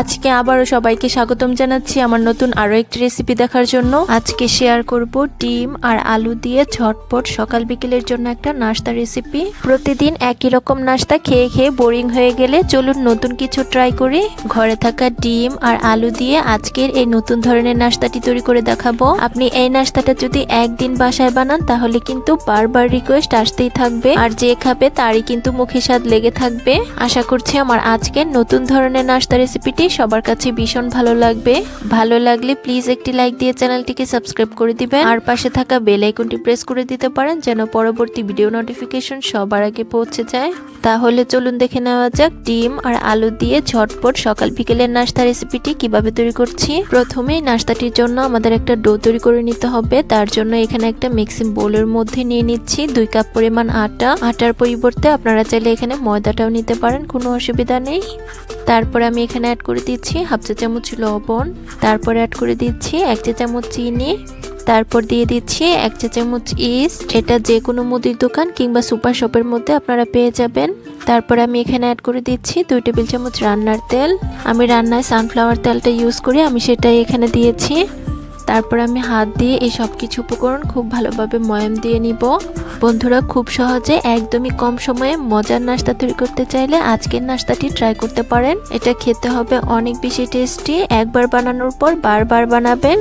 আজকে আবারও সবাইকে স্বাগতম জানাচ্ছি আমার নতুন আরও একটি রেসিপি দেখার জন্য। আজকে শেয়ার করব ডিম আর আলু দিয়ে ঝটপট সকাল বিকেলের জন্য একটা নাস্তা রেসিপি প্রতিদিন একই রকম নাস্তা খেয়ে খেয়ে বোরিং হয়ে গেলে চলুন নতুন কিছু ট্রাই করি। ঘরে থাকা ডিম আর আলু দিয়ে আজকের এই নতুন ধরনের নাস্তাটি তৈরি করে দেখাবো। আপনি এই নাস্তাটা যদি একদিন বাসায় বানান, তাহলে কিন্তু বারবার রিকোয়েস্ট আসতেই থাকবে। আর যে খাবে, তারই কিন্তু মুখে স্বাদ লেগে থাকবে। আশা করছি আমার আজকের নতুন ধরনের নাস্তা রেসিপিটি সবার কাছে ভীষণ ভালো লাগবে। ভালো লাগলে প্লিজ একটি লাইক দিয়ে চ্যানেলটিকে সাবস্ক্রাইব করে দিবেন। আর পাশে থাকা বেল আইকনটি প্রেস করে দিতে পারেন যেন পরবর্তী ভিডিও নোটিফিকেশন সবার আগে পৌঁছে যায়। তাহলে চলুন দেখে নেওয়া যাক ডিম আর আলু দিয়ে ঝটপট সকাল বিকেলের নাস্তা রেসিপিটি কীভাবে তৈরি করছি। প্রথমেই নাস্তাটির জন্য আমাদের একটা ডো তৈরি করে নিতে হবে। তার জন্য এখানে একটা মিক্সিং বোলের মধ্যে নিয়ে নিচ্ছি দুই কাপ পরিমাণ আটা। আটার পরিবর্তে আপনারা চাইলে এখানে ময়দাটাও নিতে পারেন, কোনো অসুবিধা নেই। তারপর আমি এখানে অ্যাড করে দিচ্ছি, হাফ চা চামচ লবণ, তারপর অ্যাড করে দিচ্ছি এক চা চামচ চিনি, তারপর দিয়ে দিচ্ছি এক চা চামচ ইস্ট এটা যে কোনো মুদির দোকান কিংবা সুপার শপের মধ্যে আপনারা পেয়ে যাবেন। তারপর আমি এখানে অ্যাড করে দিচ্ছি দুই টেবিল চামচ রান্নার তেল। আমি রান্নায় সানফ্লাওয়ার তেলটা ইউজ করি আমি সেটাই এখানে দিয়েছি। তারপর আমি হাত দিয়ে এই সব কিছু উপকরণ খুব ভালোভাবে ময়াম দিয়ে নিব। বন্ধুরা, খুব সহজে একদমই কম সময়ে মজার নাস্তা তৈরি করতে চাইলে আজকের নাস্তাটি ট্রাই করতে পারেন। এটা খেতে হবে অনেক বেশি টেস্টি একবার বানানোর পর বারবার বানাবেন।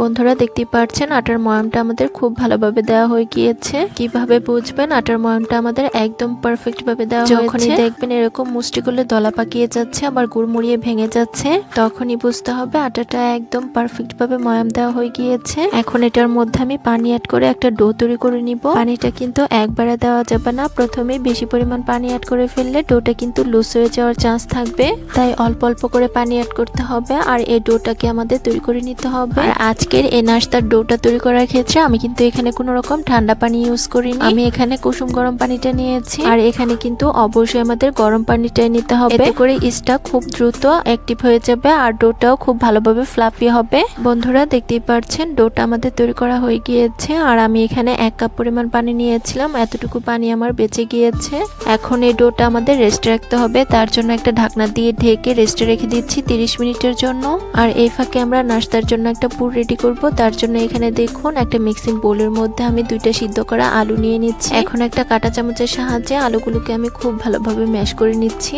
বন্ধুরা দেখতে পাচ্ছেন আটার ময়ামটা আমাদের খুব ভালোভাবে দেওয়া হয়ে গিয়েছে। কীভাবে বুঝবেন? আটার ময়ামটা আমাদের একদম পারফেক্ট ভাবে দেওয়া হয়েছে। যখনই দেখবেন এরকম মুষ্টি করলে দলা পাকিয়ে যাচ্ছে আবার গুড়মুড়িয়ে ভেঙে যাচ্ছে তখনই বুঝতে হবে আটাটা একদম পারফেক্ট ভাবে ময়াম দেওয়া হয়ে গিয়েছে। এখন এটার মধ্যে আমি পানি অ্যাড করে একটা ডো তৈরি করে নিব। পানিটা কিন্তু একবারে দেওয়া যাবে না। প্রথমে বেশি পরিমাণ পানি অ্যাড করে ফেললে ডোটা কিন্তু লুজ হয়ে যাওয়ার চান্স থাকবে। তাই অল্প অল্প করে পানি অ্যাড করতে হবে আর এই ডোটাকে আমাদের তৈরি করে নিতে হবে। আর আজকের এই নাস্তার ডোটা তৈরি করার ক্ষেত্রে আমি কিন্তু এখানে কোনো রকম ঠান্ডা পানি ইউজ করিনি। আমি এখানে কুসুম গরম পানিটা নিয়েছি। আর এখানে কিন্তু অবশ্যই আমাদের গরম পানিটাই নিতে হবে। এতে করে ইস্টটা খুব দ্রুত অ্যাক্টিভ হয়ে যাবে আর ডোটাও খুব ভালোভাবে ফ্লাফি হবে। বন্ধুরা দেখতেই পাচ্ছেন ডোটা আমাদের তৈরি করা হয়ে গিয়েছে। আর আমি এখানে এক কাপ পরিমাণ পানি নিয়েছিলাম। এতটুকু পানি আমার বেঁচে গিয়েছে। এখন এই ডোটা আমাদের রেস্টে রাখতে হবে। তার জন্য একটা ঢাকনা দিয়ে ঢেকে রেস্টে রেখে দিচ্ছি তিরিশ মিনিটের জন্য। আর এই ফাঁকে আমরা নাস্তার জন্য একটা পুর রেডি করব। তার জন্য এখানে দেখুন, একটা মিক্সিং বোলের মধ্যে আমি দুইটা সিদ্ধ করা আলু নিয়ে নিচ্ছি। এখন একটা কাটা চামচের সাহায্যে আলুগুলোকে আমি খুব ভালোভাবে ম্যাশ করে নিচ্ছি।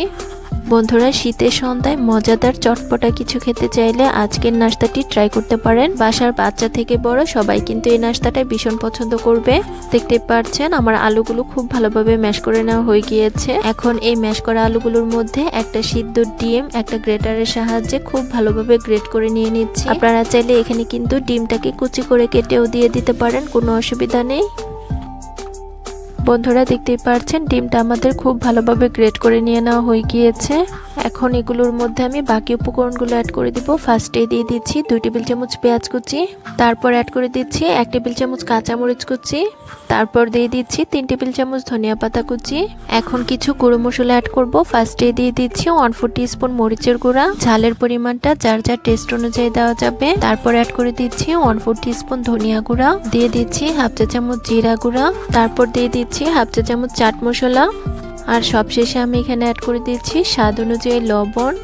বন্ধুরা, শীতের সন্ধ্যায় মজাদার চটপটা কিছু খেতে চাইলে আজকের নাস্তাটি ট্রাই করতে পারেন। বাসার বাচ্চা থেকে বড় সবাই কিন্তু এই নাস্তাটা ভীষণ পছন্দ করবে। দেখতে পাচ্ছেন, আমার আলুগুলো খুব ভালোভাবে ম্যাশ করে নেওয়া হয়ে গিয়েছে। এখন এই ম্যাশ করা আলুগুলোর মধ্যে একটা সিদ্ধ ডিম, একটা গ্রেটারের সাহায্যে খুব ভালোভাবে গ্রেট করে নিয়ে নিচ্ছি। আপনারা চাইলে এখানে কিন্তু ডিমটাকে কুচি করে কেটেও দিয়ে দিতে পারেন, কোনো অসুবিধা নেই। বন্ধুরা দেখতেই পাচ্ছেন ডিমটা আমাদের খুব ভালোভাবে গ্রেট করে নিয়ে নেওয়া হয়ে গিয়েছে। এখন এগুলোর মধ্যে আমি বাকি উপকরণগুলো অ্যাড করে দিব। ফার্স্টে দিয়ে দিচ্ছি দুই টেবিল চামচ পেঁয়াজ কুচি, তারপর অ্যাড করে দিচ্ছি এক টেবিল চামচ কাঁচামরিচ কুচি, তারপর দিয়ে দিচ্ছি তিন টেবিল চামচ ধনিয়া পাতা কুচি। এখন কিছু গুঁড়ো মশলা অ্যাড করব। ফার্স্টে দিয়ে দিচ্ছি ওয়ান ফোর স্পুন মরিচের গুঁড়া। ঝালের পরিমাণটা যার যার টেস্ট অনুযায়ী দেওয়া যাবে। তারপর অ্যাড করে দিচ্ছি ওয়ান ফোর স্পুন ধনিয়া গুঁড়া। দিয়ে দিচ্ছি হাফ চা চামচ জিরা গুঁড়া। তারপর দিয়ে দিচ্ছি হাফ চা চামচ চাট মশলা। আর সবশেষে আমি এখানে অ্যাড করে দিচ্ছি স্বাদ অনুযায়ী লবণ।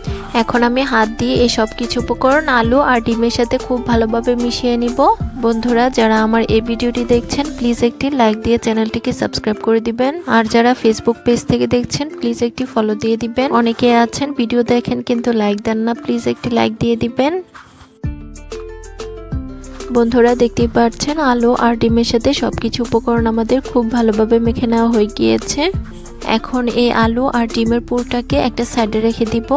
এখন আমি হাত দিয়ে এই সব কিছু উপকরণ, আলু আর ডিমের সাথে খুব ভালোভাবে মিশিয়ে নিব। বন্ধুরা, যারা আমার এই ভিডিওটি দেখছেন প্লিজ একটি লাইক দিয়ে চ্যানেলটিকে সাবস্ক্রাইব করে দিবেন। আর যারা ফেসবুক পেজ থেকে দেখছেন প্লিজ একটি ফলো দিয়ে দিবেন। অনেকে আছেন ভিডিও দেখেন, কিন্তু লাইক দেন না প্লিজ একটি লাইক দিয়ে দিবেন। বন্ধুরা দেখতেই পাচ্ছেন আলু আর ডিমের সাথে সবকিছু উপকরণ আমাদের খুব ভালোভাবে মেখে নেওয়া হয়ে গিয়েছে। এখন এই আলু আর ডিমের পুরটাকে একটা সাইডে রেখে দিব।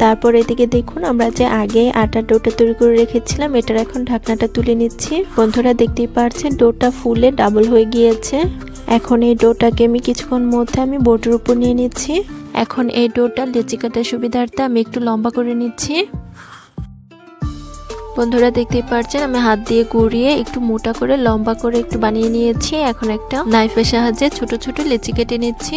তারপর এদিকে দেখুন, আমরা যে আগে আটার ডোটা তৈরি করে রেখেছিলাম, এটার এখন ঢাকনাটা তুলে নিচ্ছি। বন্ধুরা দেখতেই পাচ্ছেন ডোটা ফুলে ডাবল হয়ে গিয়েছে। এখন এই ডোটাকে আমি কিছুক্ষণ মধ্যে আমি বোটের উপর নিয়ে নিচ্ছি। এখন এই ডোটা লেচি কাটার সুবিধার্থে আমি একটু লম্বা করে নিচ্ছি। বন্ধুরা দেখতেই পারছেন, আমি হাত দিয়ে গুড়িয়ে একটু মোটা করে, লম্বা করে একটু বানিয়ে নিয়েছি। এখন একটা নাইফের সাহায্যে ছোট ছোট লেচি কেটে নিচ্ছি।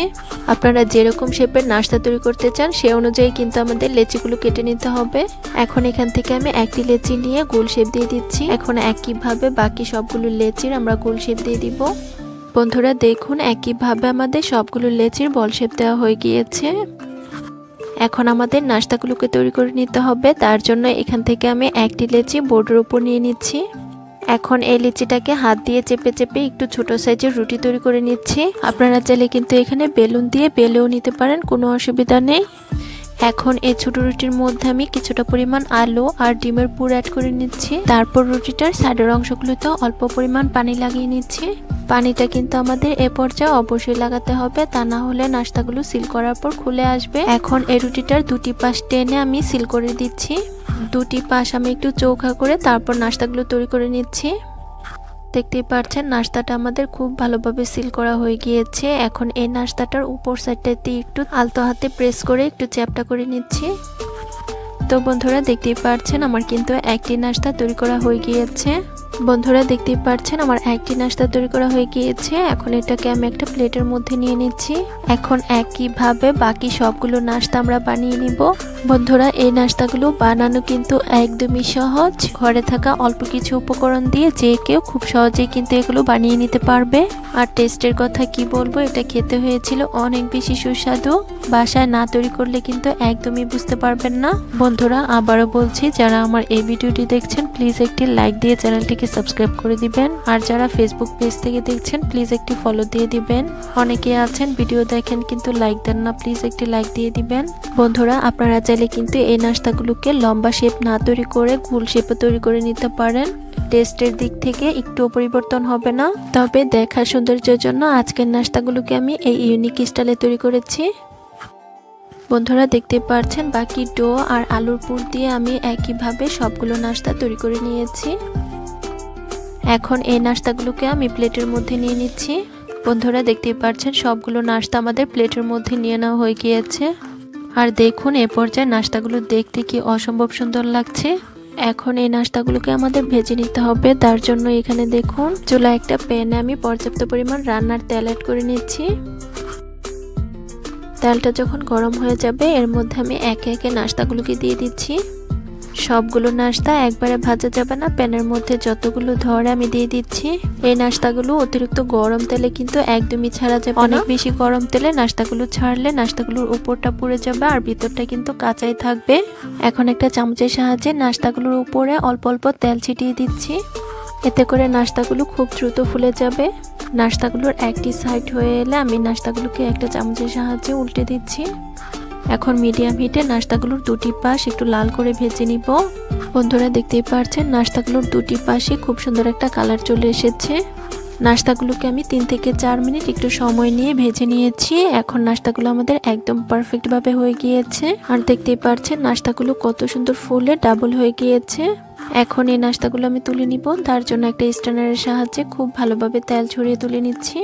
আপনারা যেরকম শেপের নাস্তা তৈরি করতে চান, সে অনুযায়ী কিন্তু আমাদের লেচিগুলো কেটে নিতে হবে। এখন এখান থেকে আমি একটি লেচি নিয়ে গোল শেপ দিয়ে দিচ্ছি। এখন একইভাবে বাকি সবগুলো লেচির আমরা গোল শেপ দিয়ে দিব। বন্ধুরা দেখুন, একইভাবে আমাদের সবগুলো লেচির বল শেপ দেওয়া হয়ে গিয়েছে। এখন আমাদের নাস্তাগুলোকে তৈরি করে নিতে হবে, তার জন্য এখান থেকে আমি একটি লেচি বোর্ডের উপর নিয়ে নিচ্ছি। এখন এই লিচিটাকে হাত দিয়ে চেপে চেপে একটু ছোট সাইজের রুটি তৈরি করে নিচ্ছি। আপনারা চাইলে কিন্তু এখানে বেলুন দিয়ে বেলেও নিতে পারেন, কোনো অসুবিধা নেই। এখন এই ছোট রুটির মধ্যে আমি কিছুটা পরিমাণ আলু আর ডিমের পুর অ্যাড করে নিচ্ছি। তারপর রুটিটার সাইডের অংশগুলোতে অল্প পরিমাণ পানি লাগিয়ে নিচ্ছি। পানিটা কিন্তু আমাদের এ পর্যায়ে অবশ্যই লাগাতে হবে। তা না হলে নাস্তাগুলো সিল করার পর খুলে আসবে। এখন এই রুটিটার দুটি পাশ টেনে আমি সিল করে দিচ্ছি। দুটি পাশ আমি একটু চৌখা করে তারপর নাস্তাগুলো তৈরি করে নিচ্ছি। দেখতেই পাচ্ছেন নাস্তাটা আমাদের খুব ভালোভাবে সিল করা হয়ে গিয়েছে। এখন এই নাস্তাটার উপর সাইডটাতে একটু আলতো হাতে প্রেস করে একটু চ্যাপটা করে নিচ্ছি। তো বন্ধুরা দেখতেই পাচ্ছেন আমার কিন্তু একটি নাস্তা তৈরি করা হয়ে গিয়েছে। বন্ধুরা দেখতেই পাচ্ছেন আমার একটি নাস্তা তৈরি করা হয়ে গিয়েছে। এখন এটাকে আমি একটা প্লেটের মধ্যে নিয়ে নিচ্ছি। এখন একইভাবে বাকি সবগুলো নাস্তা আমরা বানিয়ে নিব। বন্ধুরা, এই নাস্তাগুলো বানানো কিন্তু একদমই সহজ। ঘরে থাকা অল্প কিছু উপকরণ দিয়ে যে কেউ খুব সহজেই কিন্তু এগুলো বানিয়ে নিতে পারবে। আর টেস্টের কথা কি বলব, এটা খেতে হয়েছিল অনেক বেশি সুস্বাদু। বাসায় না তৈরি করলে কিন্তু একদমই বুঝতে পারবেন না। বন্ধুরা, আবারও বলছি, যারা আমার এই ভিডিওটি দেখছেন, প্লিজ একটি লাইক দিয়ে চ্যানেলটিকে সাবস্ক্রাইব করে দিবেন। আর যারা ফেসবুক পেজ থেকে দেখছেন, প্লিজ একটি ফলো দিয়ে দিবেন। অনেকে আছেন, ভিডিও দেখেন কিন্তু লাইক দেন না, প্লিজ একটি লাইক দিয়ে দিবেন। বন্ধুরা, আপনারা চাইলে কিন্তু এই নাস্তাগুলোকে লম্বা শেপ না তৈরি করে গোল শেপে তৈরি করে নিতে পারেন। টেস্টের দিক থেকে একটু পরিবর্তন হবে না। তবে দেখার সৌন্দর্যের জন্য আজকের নাস্তাগুলোকে আমি এই ইউনিক স্টাইলে তৈরি করেছি। বন্ধুরা, দেখতে পাচ্ছেন বাকি ডো আর আলুর পুর দিয়ে আমি একইভাবে সবগুলো নাস্তা তৈরি করে নিয়েছি। এখন এই নাস্তাগুলোকে আমি প্লেটের মধ্যে নিয়ে নিচ্ছি। বন্ধুরা, দেখতেই পাচ্ছেন সবগুলো নাস্তা আমাদের প্লেটের মধ্যে নিয়ে নেওয়া হয়ে গিয়েছে। আর দেখুন, এ পর্যায়ে নাস্তাগুলো দেখতে কি অসম্ভব সুন্দর লাগছে। এখন এই নাস্তাগুলোকে আমাদের ভেজে নিতে হবে। তার জন্য এখানে দেখুন, চুলা একটা প্যানে আমি পর্যাপ্ত পরিমাণ রান্নার তেল অ্যাড করে নিচ্ছি। তেলটা যখন গরম হয়ে যাবে, এর মধ্যে আমি একে একে নাস্তাগুলোকে দিয়ে দিচ্ছি। সবগুলো নাস্তা একবারে ভাজা যাবে না প্যানের মধ্যে যতগুলো ধরে আমি দিয়ে দিচ্ছি। এই নাস্তাগুলো অতিরিক্ত গরম তেলে কিন্তু একদমই ছাড়া যাবে অনেক বেশি গরম তেলে নাস্তাগুলো ছাড়লে নাস্তাগুলোর উপরটা পুড়ে যাবে আর ভিতরটা কিন্তু কাঁচাই থাকবে। এখন একটা চামচের সাহায্যে নাস্তাগুলোর উপরে অল্প অল্প তেল ছিটিয়ে দিচ্ছি। এতে করে নাস্তাগুলো খুব দ্রুত ফুলে যাবে। নাস্তাগুলোর একটি সাইড হয়ে এলে আমি নাস্তাগুলোকে একটা চামচের সাহায্যে উল্টে দিচ্ছি। এখন মিডিয়াম হিটে নাস্তাগুলোর দুটি পাশ একটু লাল করে ভেজে নিব। বন্ধুরা দেখতেই পাচ্ছেন নাস্তাগুলোর দুটি পাশে খুব সুন্দর একটা কালার চলে এসেছে। নাস্তাগুলোকে আমি তিন থেকে চার মিনিট একটু সময় নিয়ে ভেজে নিয়েছি। এখন নাস্তাগুলো আমাদের একদম পারফেক্টভাবে হয়ে গিয়েছে। আর দেখতেই পাচ্ছেন নাস্তাগুলো কত সুন্দর ফুলে ডাবল হয়ে গিয়েছে। এখন এই নাস্তাগুলো আমি তুলে নিব। তার জন্য একটা স্ট্যান্ডারের সাহায্যে খুব ভালোভাবে তেল ছড়িয়ে তুলে নিচ্ছি।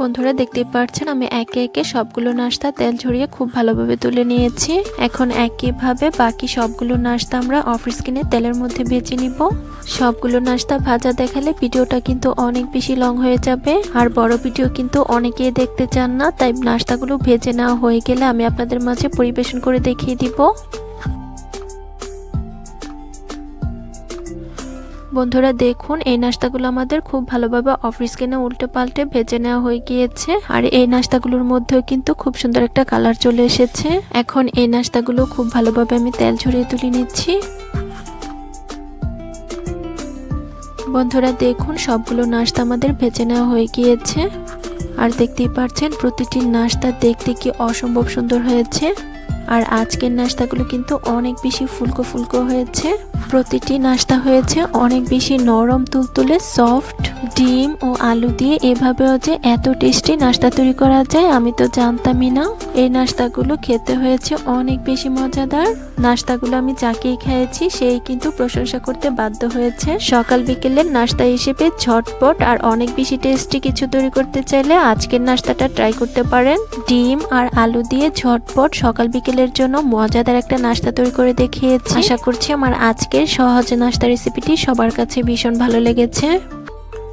বন্ধুরা দেখতে পাচ্ছেন আমি একে একে সবগুলো নাস্তা তেল ঝরিয়ে খুব ভালোভাবে তুলে নিয়েছি। এখন একইভাবে বাকি সবগুলো নাস্তা আমরা অফ স্কিনে তেলের মধ্যে ভেজে নিব। সবগুলো নাস্তা ভাজা দেখালে ভিডিওটা কিন্তু অনেক বেশি লং হয়ে যাবে, আর বড় ভিডিও কিন্তু অনেকেই দেখতে চান না, তাই নাস্তাগুলো ভেজে নেওয়া হয়ে গেলে আমি আপনাদের মাঝে পরিবেশন করে দেখিয়ে দিব। বন্ধুরা, দেখুন, এই নাস্তাগুলো আমাদের খুব ভালোভাবে অফিস কেনে উল্টে পাল্টে ভেজে নেওয়া হয়ে গিয়েছে। আর এই নাস্তাগুলোর মধ্যেও কিন্তু খুব সুন্দর একটা কালার চলে এসেছে। এখন এই নাস্তাগুলো খুব ভালোভাবে আমি তেল ঝরিয়ে তুলে নিচ্ছি। বন্ধুরা, দেখুন, সবগুলো নাস্তা আমাদের ভেজে নেওয়া হয়ে গিয়েছে। আর দেখতেই পাচ্ছেন, প্রতিটি নাস্তা দেখতে কি অসম্ভব সুন্দর হয়েছে। আর আজকের নাস্তাগুলো কিন্তু অনেক বেশি ফুলকো ফুলকো হয়েছে। প্রতিটি নাস্তা হয়েছে অনেক বেশি নরম, তুলতুলে সফট ডিম ও আলু দিয়ে। এভাবেও যে এত টেস্টি নাস্তা তৈরি করা যায়, আমি তো জানতামই না। এই নাস্তাগুলো খেতে হয়েছে অনেক বেশি মজাদার। নাস্তাগুলো আমি যাকেই খেয়েছি, সেই কিন্তু প্রশংসা করতে বাধ্য হয়েছে। সকাল বিকেলের নাস্তা হিসেবে ঝটপট আর অনেক বেশি টেস্টি কিছু তৈরি করতে চাইলে আজকের নাস্তাটা ট্রাই করতে পারেন। ডিম আর আলু দিয়ে ঝটপট সকাল বিকেলের জন্য মজাদার একটা নাস্তা তৈরি করে দেখিয়েছি। আশা করছি আমার আজকের সহজ নাস্তা রেসিপিটি সবার কাছে ভীষণ ভালো লেগেছে।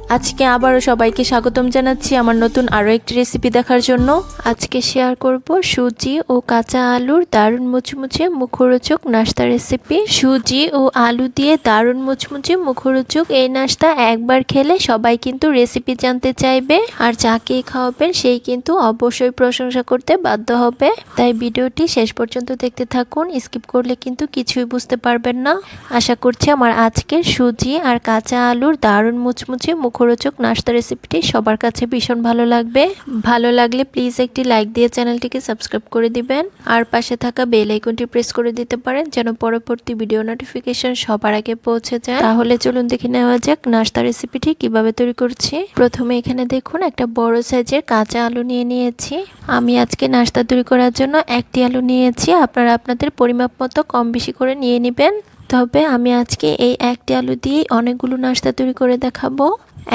আজকে আবারও সবাইকে স্বাগতম জানাচ্ছি আমার নতুন আরও একটি রেসিপি দেখার জন্য। আজকে শেয়ার করব সুজি ও কাঁচা আলুর দারুণ মুচমুচে মুখরোচক নাস্তা রেসিপি সুজি ও আলু দিয়ে দারুণ মুচমুচে মুখরোচক এই নাস্তা একবার খেলে সবাই কিন্তু রেসিপি জানতে চাইবে। আর যাকেই খাওয়াবেন সেই কিন্তু অবশ্যই প্রশংসা করতে বাধ্য হবে। তাই ভিডিওটি শেষ পর্যন্ত দেখতে থাকুন স্কিপ করলে কিন্তু কিছুই বুঝতে পারবেন না। আশা করছি আমার আজকের সুজি আর কাঁচা আলুর দারুণ মুচমুচে মুখরোচক নাস্তা রেসিপিটি সবার কাছে ভীষণ ভালো লাগবে। ভালো লাগলে প্লিজ একটি লাইক দিয়ে চ্যানেলটিকে সাবস্ক্রাইব করে দিবেন। আর পাশে থাকা বেল আইকনটি প্রেস করে দিতে পারেন যেন পরবর্তী ভিডিও নোটিফিকেশন সবার আগে পৌঁছে যায়। তাহলে চলুন দেখে নেওয়া যাক নাস্তা রেসিপিটি কীভাবে তৈরি করছি। প্রথমে এখানে দেখুন একটা বড় সাইজের কাঁচা আলু নিয়ে নিয়েছি। আমি আজকে নাস্তা তৈরি করার জন্য একটি আলু নিয়েছি। আপনারা আপনাদের পরিমাপ মতো কম বেশি করে নিয়ে নেবেন। তবে আমি আজকে এই একটি আলু দিয়ে অনেকগুলো নাস্তা তৈরি করে দেখাবো।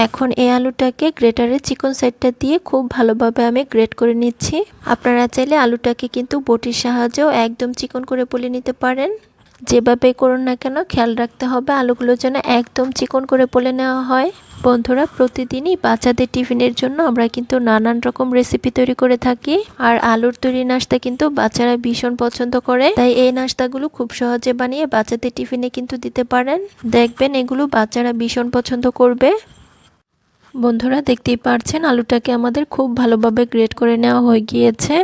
এখন এই আলুটাকে গ্রেটারের চিকন সাইডটা দিয়ে খুব ভালোভাবে আমি গ্রেট করে নিচ্ছি। আপনারা চাইলে আলুটাকে কিন্তু বটির সাহায্যেও একদম চিকন করে বলে নিতে পারেন। যেভাবে করুন না কেন, খেয়াল রাখতে হবে আলুগুলো যেন একদম চিকন করে বলে নেওয়া হয়। বন্ধুরা, প্রতিদিনই বাচ্চাদের টিফিনের জন্য আমরা কিন্তু নানান রকম রেসিপি তৈরি করে থাকি। আর আলুর তৈরি নাস্তা কিন্তু বাচ্চারা ভীষণ পছন্দ করে। তাই এই নাস্তাগুলো খুব সহজে বানিয়ে বাচ্চাদের টিফিনে কিন্তু দিতে পারেন। দেখবেন এগুলো বাচ্চারা ভীষণ পছন্দ করবে। বন্ধুরা, দেখতেই পারছেন আলুটাকে আমাদের খুব ভালোভাবে গ্রেট করে নেওয়া হয়ে গিয়েছে।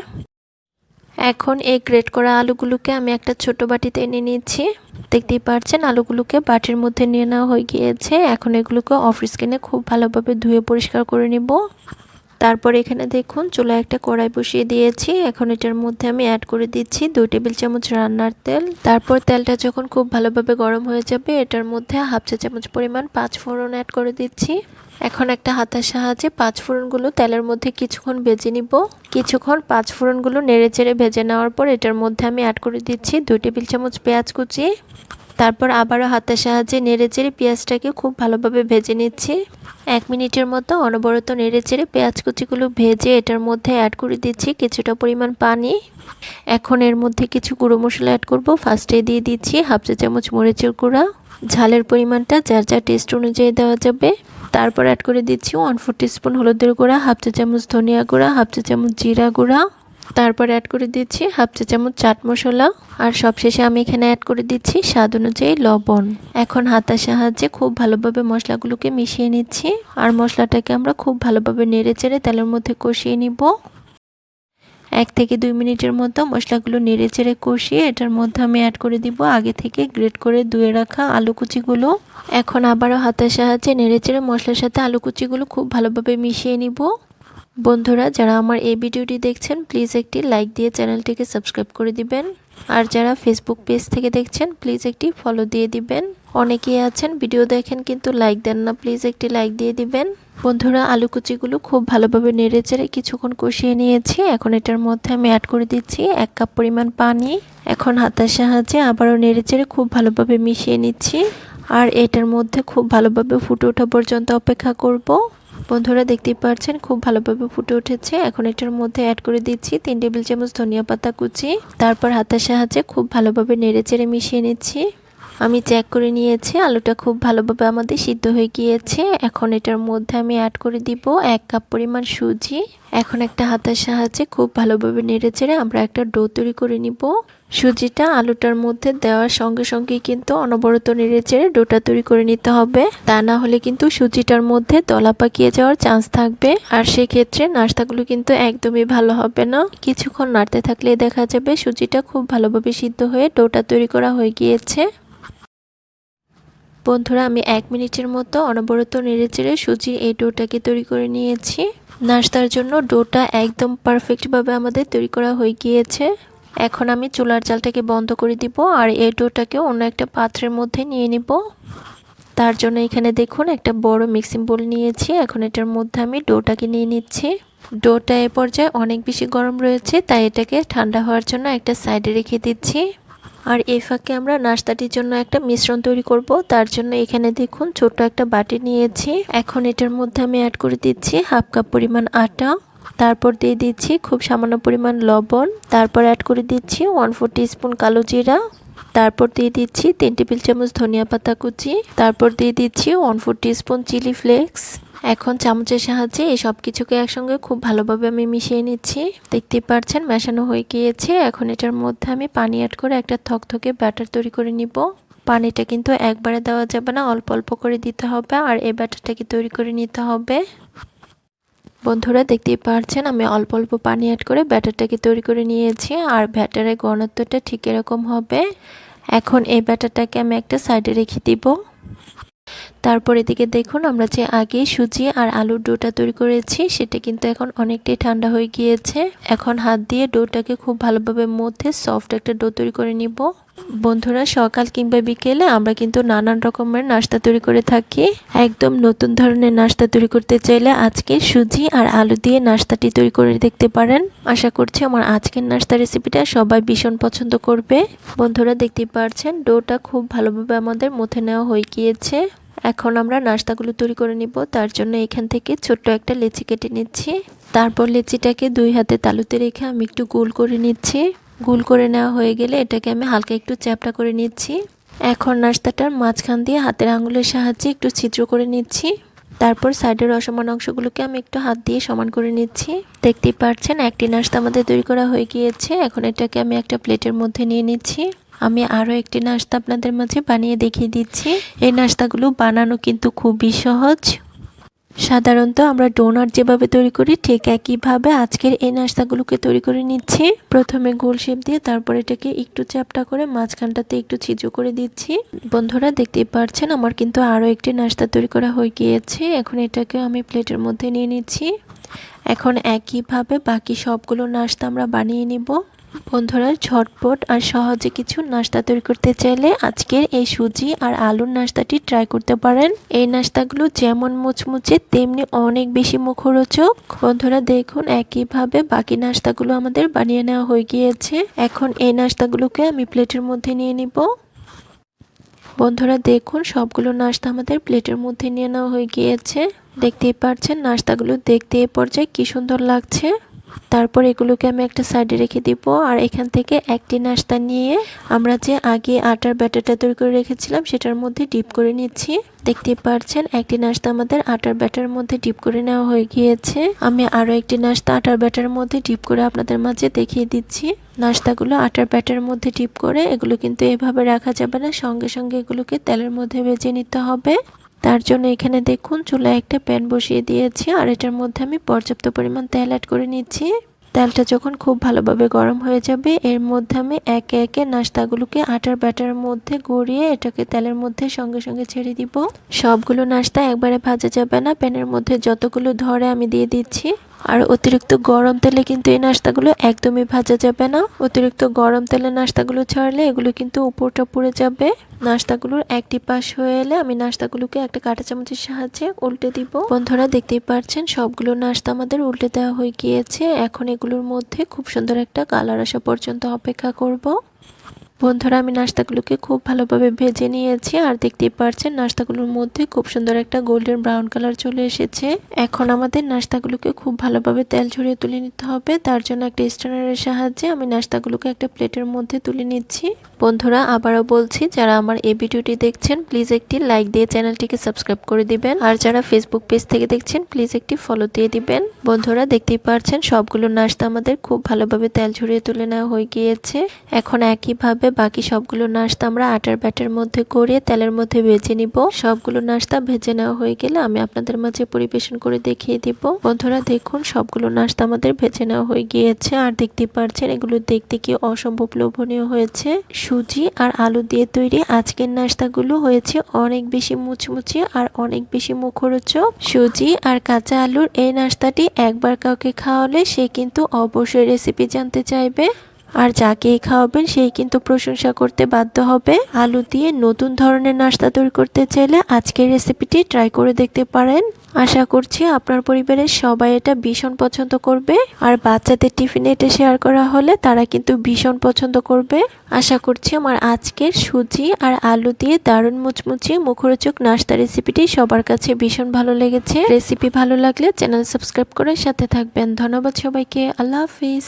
এখন এই গ্রেট করা আলুগুলোকে আমি একটা ছোট বাটিতে এনে নিচ্ছি দেখতেই পারছেন, আলুগুলোকে বাটির মধ্যে নিয়ে নেওয়া হয়ে গিয়েছে। এখন এগুলোকে অফ স্কিনে খুব ভালোভাবে ধুয়ে পরিষ্কার করে নিব। তারপর এখানে দেখুন, চুলায় একটা কড়াই বসিয়ে দিয়েছি। এখন এটার মধ্যে আমি অ্যাড করে দিচ্ছি দুই টেবিল চামচ রান্নার তেল। তারপর তেলটা যখন খুব ভালোভাবে গরম হয়ে যাবে, এটার মধ্যে হাফ চা চামচ পরিমাণ পাঁচ ফোড়ন অ্যাড করে দিচ্ছি। এখন একটা হাতের সাহায্যে পাঁচ ফোড়নগুলো তেলের মধ্যে কিছুক্ষণ ভেজে নিব। কিছুক্ষণ পাঁচ ফোড়নগুলো নেড়ে চেড়ে ভেজে নেওয়ার পর এটার মধ্যে আমি অ্যাড করে দিচ্ছি দুই টেবিল চামচ পেঁয়াজ কুচি। তারপর আবারও হাতের সাহায্যে নেড়ে চেড়ে পেঁয়াজটাকে খুব ভালোভাবে ভেজে নিচ্ছি। এক মিনিটের মতো অনবরত নেড়ে চেড়ে পেঁয়াজ কুচিগুলো ভেজে এটার মধ্যে অ্যাড করে দিচ্ছি কিছুটা পরিমাণ পানি। এখন এর মধ্যে কিছু গুঁড়ো মশলা অ্যাড করব। ফার্স্টে দিয়ে দিচ্ছি হাফ চা চামচ মরিচের গুঁড়া। ঝালের পরিমাণটা যার যার টেস্ট অনুযায়ী দেওয়া যাবে। তারপর অ্যাড করে দিচ্ছি ওয়ান ফোর স্পুন হলুদের গুঁড়া, হাফ চা চামচ ধনিয়া গুঁড়া, হাফ চা চামচ জিরা গুঁড়া। তারপর অ্যাড করে দিচ্ছি হাফ চা চামচ চাট মশলা। আর সবশেষে আমি এখানে অ্যাড করে দিচ্ছি স্বাদ অনুযায়ী লবণ। এখন হাতার সাহায্যে খুব ভালোভাবে মশলাগুলোকে মিশিয়ে নিচ্ছি। আর মশলাটাকে আমরা খুব ভালোভাবে নেড়ে চেড়ে তেলের মধ্যে কষিয়ে নিব। এক থেকে দুই মিনিটের মতো মশলাগুলো নেড়ে চেড়ে কষিয়ে এটার মধ্যে আমি অ্যাড করে দিব আগে থেকে গ্রেট করে ধুয়ে রাখা আলু কুচিগুলো। এখন আবারও হাতের সাহায্যে নেড়ে চেড়ে মশলার সাথে আলু কুচিগুলো খুব ভালোভাবে মিশিয়ে নিব। বন্ধুরা, যারা আমার এই ভিডিওটি দেখছেন প্লিজ একটি লাইক দিয়ে চ্যানেলটিকে সাবস্ক্রাইব করে দিবেন। আর যারা ফেসবুক পেজ থেকে দেখছেন প্লিজ একটি ফলো দিয়ে দিবেন। অনেকেই আছেন ভিডিও দেখেন কিন্তু লাইক দেন না প্লিজ একটি লাইক দিয়ে দিবেন। বন্ধুরা আলু কুচিগুলো খুব ভালোভাবে নেড়ে চেড়ে কিছুক্ষণ কষিয়ে নিয়েছি। এখন এটার মধ্যে আমি অ্যাড করে দিচ্ছি এক কাপ পরিমাণ পানি। এখন হাতের সাহায্যে আবারও নেড়ে চেড়ে খুব ভালোভাবে মিশিয়ে নিচ্ছি। আর এটার মধ্যে খুব ভালোভাবে ফুটে ওঠা পর্যন্ত অপেক্ষা করব। বন্ধুরা দেখতেই পাচ্ছেন খুব ভালোভাবে ফুটে উঠেছে। এখন এটার মধ্যে অ্যাড করে দিচ্ছি তিন টেবিল চামচ ধনিয়া পাতা কুচি। তারপর হাতের সাহায্যে খুব ভালোভাবে নেড়ে চেড়ে মিশিয়ে নিচ্ছি। আমি চেক করে নিয়েছি, আলুটা খুব ভালোভাবে আমাদের সিদ্ধ হয়ে গিয়েছে। এখন এটার মধ্যে আমি অ্যাড করে দিব এক কাপ পরিমাণ সুজি। এখন একটা হাতের সাহায্যে খুব ভালোভাবে নেড়ে চেড়ে আমরা একটা ডো তৈরি করে নিব। সুজিটা আলুটার মধ্যে দেওয়ার সঙ্গে সঙ্গে কিন্তু অনবরত নেড়ে চেড়ে ডোটা তৈরি করে নিতে হবে। তা না হলে কিন্তু সুজিটার মধ্যে দলা পাকিয়ে যাওয়ার চান্স থাকবে। আর সেক্ষেত্রে নাস্তাগুলো কিন্তু একদমই ভালো হবে না। কিছুক্ষণ নাড়তে থাকলে দেখা যাবে সুজিটা খুব ভালোভাবে সিদ্ধ হয়ে ডোটা তৈরি করা হয়ে গিয়েছে। বন্ধুরা, আমি এক মিনিটের মতো অনবরত নেড়ে চেড়ে সুজির এই ডোটাকে তৈরি করে নিয়েছি। নাস্তার জন্য ডোটা একদম পারফেক্টভাবে আমাদের তৈরি করা হয়ে গিয়েছে। এখন আমি চুলার জালটাকে বন্ধ করে দিব আর এই ডোটাকে অন্য একটা পাত্রের মধ্যে নিয়ে নিব। তার জন্য এখানে দেখুন, একটা বড় মিক্সিং বোল নিয়েছি। এখন এটার মধ্যে আমি ডোটাকে নিয়ে নিচ্ছি। ডোটা এ পর্যায়ে অনেক বেশি গরম রয়েছে, তাই এটাকে ঠান্ডা হওয়ার জন্য একটা সাইডে রেখে দিচ্ছি। আর এই ফাঁকে আমরা নাস্তাটির জন্য একটা মিশ্রণ তৈরি করব। তার জন্য এখানে দেখুন ছোট একটা বাটি নিয়েছি। এখন এটার মধ্যে আমি অ্যাড করে দিচ্ছি হাফ কাপ পরিমাণ আটা। তারপর দিয়ে দিচ্ছি খুব সামান্য পরিমাণ লবণ। তারপর অ্যাড করে দিচ্ছি ওয়ান ফোর স্পুন কালো জিরা। তারপর দিয়ে দিচ্ছি তিন টেবিল চামচ ধনিয়া পাতা কুচি। তারপর দিয়ে দিচ্ছি one four spoon chilli flakes এখন চামচের সাহায্যে এই সব কিছুকে একসঙ্গে খুব ভালোভাবে আমি মিশিয়ে নিচ্ছি। দেখতেই পারছেন, মেশানো হয়ে গিয়েছে। এখন এটার মধ্যে আমি পানি অ্যাড করে একটা থকথকে ব্যাটার তৈরি করে নিব। পানিটা কিন্তু একবারে দেওয়া যাবে না, অল্প অল্প করে দিতে হবে আর এই ব্যাটারটাকে তৈরি করে নিতে হবে। বন্ধুরা, দেখতেই পারছেন, আমি অল্প অল্প পানি অ্যাড করে ব্যাটারটাকে তৈরি করে নিয়েছি আর ব্যাটারের ঘনত্বটা ঠিক এরকম হবে। এখন এই ব্যাটারটাকে আমি একটা সাইডে রেখে দিব। তারপর এদিকে দেখুন আমরা যে আগে সুজি আর আলুর ডোটা তৈরি করেছি, সেটা কিন্তু এখন অনেকটাই ঠান্ডা হয়ে গিয়েছে। এখন হাত দিয়ে ডোটাকে খুব ভালোভাবে মধ্যে সফট একটা ডো তৈরি করে নিব। বন্ধুরা, সকাল কিংবা বিকেলে আমরা কিন্তু নানান রকমের নাস্তা তৈরি করে থাকি। একদম নতুন ধরনের নাস্তা তৈরি করতে চাইলে আজকে সুজি আর আলু দিয়ে নাস্তাটি তৈরি করে দেখতে পারেন। আশা করছি আমার আজকের নাস্তা রেসিপিটা সবাই ভীষণ পছন্দ করবে। বন্ধুরা দেখতে পারছেন, ডোটা খুব ভালোভাবে আমাদের মথে নেওয়া হয়ে গিয়েছে। এখন আমরা নাস্তাগুলো তৈরি করে নিব। তার জন্য এখান থেকে ছোট্ট একটা লেচি কেটে নিচ্ছি। তারপর লেচিটাকে দুই হাতে তালুতে রেখে আমি একটু গোল করে নিচ্ছি। গোল করে নেওয়া হয়ে গেলে এটাকে আমি হালকা একটু চ্যাপটা করে নিচ্ছি। এখন নাস্তাটার মাঝখান দিয়ে হাতের আঙুলের সাহায্যে একটু ছিদ্র করে নিচ্ছি। তারপর সাইডের অসমান অংশগুলোকে আমি একটু হাত দিয়ে সমান করে নিচ্ছি। দেখতেই পারছেন, একটি নাস্তা আমাদের তৈরি করা হয়ে গিয়েছে। এখন এটাকে আমি একটা প্লেটের মধ্যে নিয়ে নিচ্ছি। আমি আরও একটি নাস্তা আপনাদের মাঝে বানিয়ে দেখিয়ে দিচ্ছি। এই নাস্তাগুলো বানানো কিন্তু খুবই সহজ। সাধারণত আমরা ডোনাট যেভাবে তৈরি করি, ঠিক একইভাবে আজকের এই নাস্তাগুলোকে তৈরি করে নিচ্ছি। প্রথমে গোল শেপ দিয়ে তারপর এটাকে একটু চ্যাপটা করে মাঝখানটাতে একটু ছিজু করে দিচ্ছি। বন্ধুরা, দেখতেই পারছেন আমার কিন্তু আরও একটি নাস্তা তৈরি করা হয়ে গিয়েছে। এখন এটাকে আমি প্লেটের মধ্যে নিয়ে নিচ্ছি। এখন একইভাবে বাকি সবগুলো নাস্তা আমরা বানিয়ে নিব। বন্ধুরা ঝটপট আর সহজে কিছু নাস্তা তৈরি করতে চাইলে আজকের এই সুজি আর আলুর নাস্তাটি ট্রাই করতে পারেন। এই নাস্তাগুলো যেমন মুচমুচে, তেমনি অনেক বেশি মুখরোচক। বন্ধুরা দেখুন একইভাবে বাকি নাস্তাগুলো আমাদের বানিয়ে নেওয়া হয়ে গিয়েছে। এখন এই নাস্তাগুলোকে আমি প্লেটের মধ্যে নিয়ে নিব। বন্ধুরা দেখুন সবগুলো নাস্তা আমাদের প্লেটের মধ্যে নিয়ে নেওয়া হয়ে গিয়েছে। দেখতেই পারছেন নাস্তাগুলো দেখতে এ পর্যায়ে কি সুন্দর লাগছে। তারপর এগুলোকে আমি একটা সাইডে রেখে দিব। আর এখান থেকে একটি নাস্তা নিয়ে আমরা যে আগে আটার ব্যাটারটা তৈরি করে রেখেছিলাম, সেটার মধ্যে ডিপ করে নিচ্ছি। দেখতে পারছেন, একটি নাস্তা আমাদের আটার ব্যাটার মধ্যে ডিপ করে নেওয়া হয়ে গিয়েছে। আমি আরও একটি নাস্তা আটার ব্যাটার মধ্যে ডিপ করে আপনাদের মাঝে দেখিয়ে দিচ্ছি। নাস্তাগুলো আটার ব্যাটার মধ্যে ডিপ করে, এগুলো কিন্তু এভাবে রাখা যাবে না, সঙ্গে সঙ্গে এগুলোকে তেলের মধ্যে ভেজে নিতে হবে। তার জন্য এখানে দেখুন, চুলায় একটা প্যান বসিয়ে দিয়েছি, আর এটার মধ্যে আমি পর্যাপ্ত পরিমাণ তেল অ্যাড করে নিচ্ছি। তেলটা যখন খুব ভালোভাবে গরম হয়ে যাবে, এর মধ্যে আমি একে একে নাস্তাগুলোকে আটার ব্যাটার মধ্যে গড়িয়ে এটাকে তেলের মধ্যে সঙ্গে সঙ্গে ছেড়ে দিব। সবগুলো নাস্তা একবারে ভাজা যাবে না, প্যানের মধ্যে যতগুলো ধরে আমি দিয়ে দিচ্ছি। আর অতিরিক্ত গরম তেলে কিন্তু এই নাস্তাগুলো একদমই ভাজা যাবে না। অতিরিক্ত গরম তেলে নাস্তাগুলো ছাড়লে এগুলো কিন্তু উপরটা পুড়ে যাবে। নাস্তাগুলোর একটি পাশ হয়ে এলে আমি নাস্তাগুলোকে একটা কাঁটা চামচের সাহায্যে উল্টে দিব। বন্ধুরা, দেখতেই পাচ্ছেন সবগুলো নাস্তা আমাদের উল্টে দেওয়া হয়ে গিয়েছে। এখন এগুলোর মধ্যে খুব সুন্দর একটা কালার আসা পর্যন্ত অপেক্ষা করব। বন্ধুরা, আমি নাস্তাগুলোকে খুব ভালোভাবে ভেজে নিয়েছি আর দেখতেই পারছেন নাস্তাগুলোর মধ্যে খুব সুন্দর একটা গোল্ডেন ব্রাউন কালার চলে এসেছে। এখন আমাদের নাস্তাগুলোকে খুব ভালোভাবে তেল ঝরিয়ে তুলে নিতে হবে। তার জন্য একটা স্ট্যান্ডারের সাহায্যে আমি নাস্তাগুলোকে একটা প্লেটের মধ্যে তুলে নিচ্ছি। বন্ধুরা, আবারও বলছি, যারা আমার এই ভিডিওটি দেখছেন প্লিজ একটি লাইক দিয়ে চ্যানেলটিকে সাবস্ক্রাইব করে দিবেন। আর যারা ফেসবুক পেজ থেকে দেখছেন প্লিজ একটি ফলো দিয়ে দিবেন। বন্ধুরা, দেখতেই পারছেন, সবগুলো নাস্তা আমাদের খুব ভালোভাবে তেল ঝরিয়ে তুলে নেওয়া হয়ে গিয়েছে। এখন একইভাবে বাকি সবগুলো নাস্তা আমরা আটার ব্যাটার মধ্যে করে তেলের মধ্যে ভেজে নিব। সবগুলো নাস্তা ভেজে নেওয়া হয়ে গেলে আমি আপনাদের মাঝে পরিবেশন করে দেখিয়ে দিব। বন্ধুরা, দেখুন, সবগুলো নাস্তা আমাদের ভেজে নেওয়া হয়ে গিয়েছে। আর দেখতে পারছেন এগুলো দেখতে কি অসম্ভব লোভনীয় হয়েছে। সুজি আর আলু দিয়ে তৈরি আজকের নাস্তাগুলো হয়েছে অনেক বেশি মুচমুচে আর অনেক বেশি মুখরোচক। সুজি আর কাঁচা আলুর এই নাস্তাটি একবার কাউকে খাওয়ালে সে কিন্তু অবশ্যই রেসিপি জানতে চাইবে। আর যাকেই খাওয়াবেন সেই কিন্তু প্রশংসা করতে বাধ্য হবে। আলু দিয়ে নতুন ধরনের নাস্তা তৈরি করতে চাইলে আজকের রেসিপিটি ট্রাই করে দেখতে পারেন। আশা করছি আপনার পরিবারের সবাই এটা ভীষণ পছন্দ করবে। আর বাচ্চাদের টিফিনে এটা শেয়ার করা হলে তারা কিন্তু ভীষণ পছন্দ করবে। আশা করছি আমার আজকের সুজি আর আলু দিয়ে দারুণ মুচমুচি মুখরোচক নাস্তা রেসিপিটি সবার কাছে ভীষণ ভালো লেগেছে। রেসিপি ভালো লাগলে চ্যানেল সাবস্ক্রাইব করে সাথে থাকবেন। ধন্যবাদ সবাইকে। আল্লাহ হাফিজ।